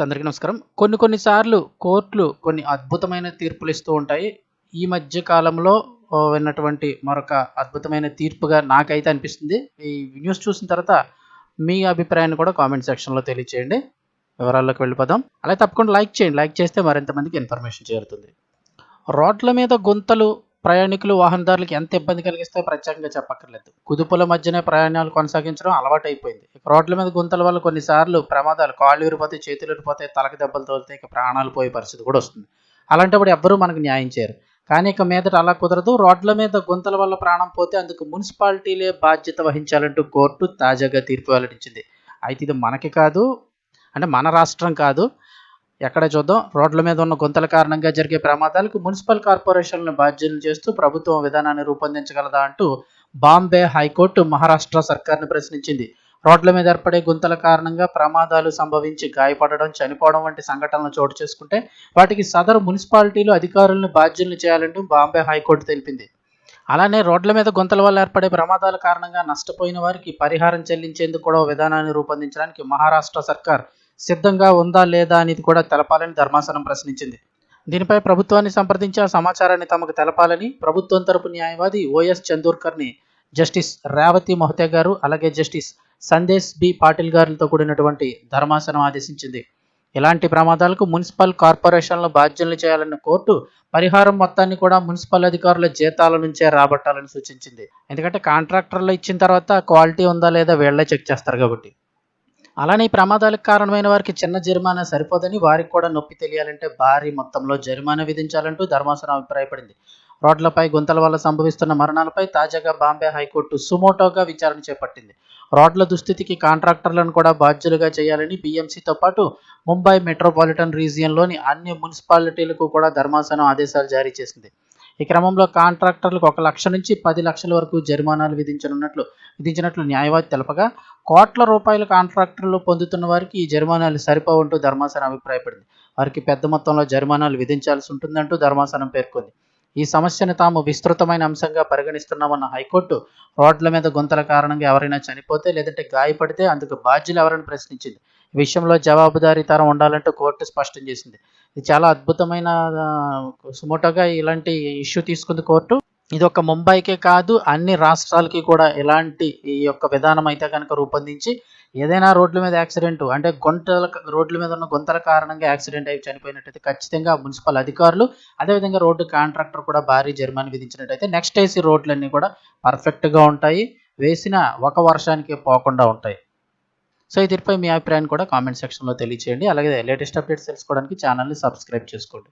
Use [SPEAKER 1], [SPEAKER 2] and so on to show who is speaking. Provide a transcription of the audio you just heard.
[SPEAKER 1] అందరికీ నమస్కారం. కొన్ని కొన్నిసార్లు కోర్టులు కొన్ని అద్భుతమైన తీర్పులు ఇస్తూ ఉంటాయి. ఈ మధ్య కాలంలో విన్నటువంటి మరొక అద్భుతమైన తీర్పుగా నాకైతే అనిపిస్తుంది. ఈ న్యూస్ చూసిన తర్వాత మీ అభిప్రాయాన్ని కూడా కామెంట్ సెక్షన్లో తెలియచేయండి. వివరాల్లోకి వెళ్ళిపోదాం. అలాగే తప్పకుండా లైక్ చేయండి. లైక్ చేస్తే మరింత మందికి ఇన్ఫర్మేషన్ చేరుతుంది. రోడ్ల మీద గుంతలు ప్రయాణికులు వాహనదారులకు ఎంత ఇబ్బంది కలిగిస్తే ప్రత్యేకంగా చెప్పక్కర్లేదు. కుదుపుల మధ్యనే ప్రయాణాలు కొనసాగించడం అలవాటైపోయింది. అయిపోయింది రోడ్ల మీద గుంతల వల్ల కొన్నిసార్లు ప్రమాదాలు కాళ్ళు విరిపోతాయి చేతులు విరిపోతాయి తలకి దెబ్బలు తోలితే ఇక ప్రాణాలు పోయే పరిస్థితి కూడా వస్తుంది. అలాంటప్పుడు ఎవ్వరూ మనకు న్యాయం చేయరు. కానీ ఇక మీదట అలా కుదరదు. రోడ్ల మీద గుంతల వల్ల ప్రాణం పోతే అందుకు మున్సిపాలిటీలే బాధ్యత వహించాలంటూ కోర్టు తాజాగా తీర్పు వెల్లడించింది. అయితే ఇది మనకి కాదు అంటే మన రాష్ట్రం కాదు ఎక్కడ చూద్దాం? రోడ్ల మీద ఉన్న గుంతల కారణంగా జరిగే ప్రమాదాలకు మున్సిపల్ కార్పొరేషన్లను బాధ్యులు చేస్తూ ప్రభుత్వం విధానాన్ని రూపొందించగలదా అంటూ బాంబే హైకోర్టు మహారాష్ట్ర సర్కార్ని ప్రశ్నించింది. రోడ్ల మీద ఏర్పడే గుంతల కారణంగా ప్రమాదాలు సంభవించి గాయపడడం చనిపోవడం వంటి సంఘటనలు చోటు చేసుకుంటే వాటికి సదరు మున్సిపాలిటీలు అధికారులను బాధ్యులను చేయాలంటూ బాంబే హైకోర్టు తెలిపింది. అలానే రోడ్ల మీద గుంతల వల్ల ఏర్పడే ప్రమాదాల కారణంగా నష్టపోయిన వారికి పరిహారం చెల్లించేందుకు కూడా విధానాన్ని రూపొందించడానికి మహారాష్ట్ర సర్కార్ సిద్ధంగా ఉందా లేదా అనేది కూడా తెలపాలని ధర్మాసనం ప్రశ్నించింది. దీనిపై ప్రభుత్వాన్ని సంప్రదించి ఆ సమాచారాన్ని తమకు తెలపాలని ప్రభుత్వం తరపు న్యాయవాది ఓఎస్ చందూర్కర్ని జస్టిస్ రేవతి మొహతే గారు అలాగే జస్టిస్ సందేశ్ బి పాటిల్ గారులతో కూడినటువంటి ధర్మాసనం ఆదేశించింది. ఇలాంటి ప్రమాదాలకు మున్సిపల్ కార్పొరేషన్ల బాధ్యతలు చేయాలన్న కోర్టు పరిహారం మొత్తాన్ని కూడా మున్సిపల్ అధికారుల జీతాల నుంచే రాబట్టాలని సూచించింది. ఎందుకంటే కాంట్రాక్టర్లు ఇచ్చిన తర్వాత క్వాలిటీ ఉందా లేదా వీళ్ళే చెక్ చేస్తారు కాబట్టి. అలానే ఈ ప్రమాదాలకు కారణమైన వారికి చిన్న జరిమానా సరిపోదని వారికి కూడా నొప్పి తెలియాలంటే భారీ మొత్తంలో జరిమానా విధించాలంటూ ధర్మాసనం అభిప్రాయపడింది. రోడ్లపై గుంతల వల్ల సంభవిస్తున్న మరణాలపై తాజాగా బాంబే హైకోర్టు సుమోటోగా విచారణ చేపట్టింది. రోడ్ల దుస్థితికి కాంట్రాక్టర్లను కూడా బాధ్యులుగా చేయాలని బీఎంసీతో పాటు ముంబై మెట్రోపాలిటన్ రీజియన్లోని అన్ని మున్సిపాలిటీలకు కూడా ధర్మాసనం ఆదేశాలు జారీ చేసింది. ఈ క్రమంలో కాంట్రాక్టర్లకు ఒక లక్ష నుంచి పది లక్షల వరకు జరిమానాలు విధించనున్నట్లు విధించినట్లు న్యాయవాది తెలపగా కోట్ల రూపాయల కాంట్రాక్టర్లు పొందుతున్న వారికి ఈ జరిమానాలు సరిపోవంటూ ధర్మాసనం అభిప్రాయపడింది. వారికి పెద్ద మొత్తంలో జరిమానాలు విధించాల్సి ఉంటుందంటూ ధర్మాసనం పేర్కొంది. ఈ సమస్యను తాము విస్తృతమైన అంశంగా పరిగణిస్తున్నామన్న హైకోర్టు రోడ్ల మీద గుంతల కారణంగా ఎవరైనా చనిపోతే లేదంటే గాయపడితే అందుకు బాధ్యులు ఎవరని ప్రశ్నించింది. విషయంలో జవాబుదారీతరం ఉండాలంటూ కోర్టు స్పష్టం చేసింది. ఇది చాలా అద్భుతమైన సుమోటోగా ఇలాంటి ఇష్యూ తీసుకుంది కోర్టు. ఇది ఒక ముంబైకే కాదు అన్ని రాష్ట్రాలకి కూడా ఇలాంటి ఈ యొక్క విధానం అయితే కనుక రూపొందించి ఏదైనా రోడ్ల మీద యాక్సిడెంట్ అంటే గుంటల రోడ్ల మీద ఉన్న గుంతల కారణంగా యాక్సిడెంట్ అయి చనిపోయినట్టయితే ఖచ్చితంగా మున్సిపల్ అధికారులు అదేవిధంగా రోడ్డు కాంట్రాక్టర్ కూడా భారీ జరిమానా విధించినట్టయితే నెక్స్ట్ ఏసీ రోడ్లన్నీ కూడా పర్ఫెక్ట్గా ఉంటాయి వేసిన ఒక వర్షానికి పోకుండా ఉంటాయి. సో ఈ దీనిపై మీ అభిప్రాయాన్ని కూడా కామెంట్ సెక్షన్లో తెలియచేయండి. అలాగే లేటెస్ట్ అప్డేట్స్ తెలుసుకోవడానికి ఛానల్ని సబ్స్క్రైబ్ చేసుకోండి.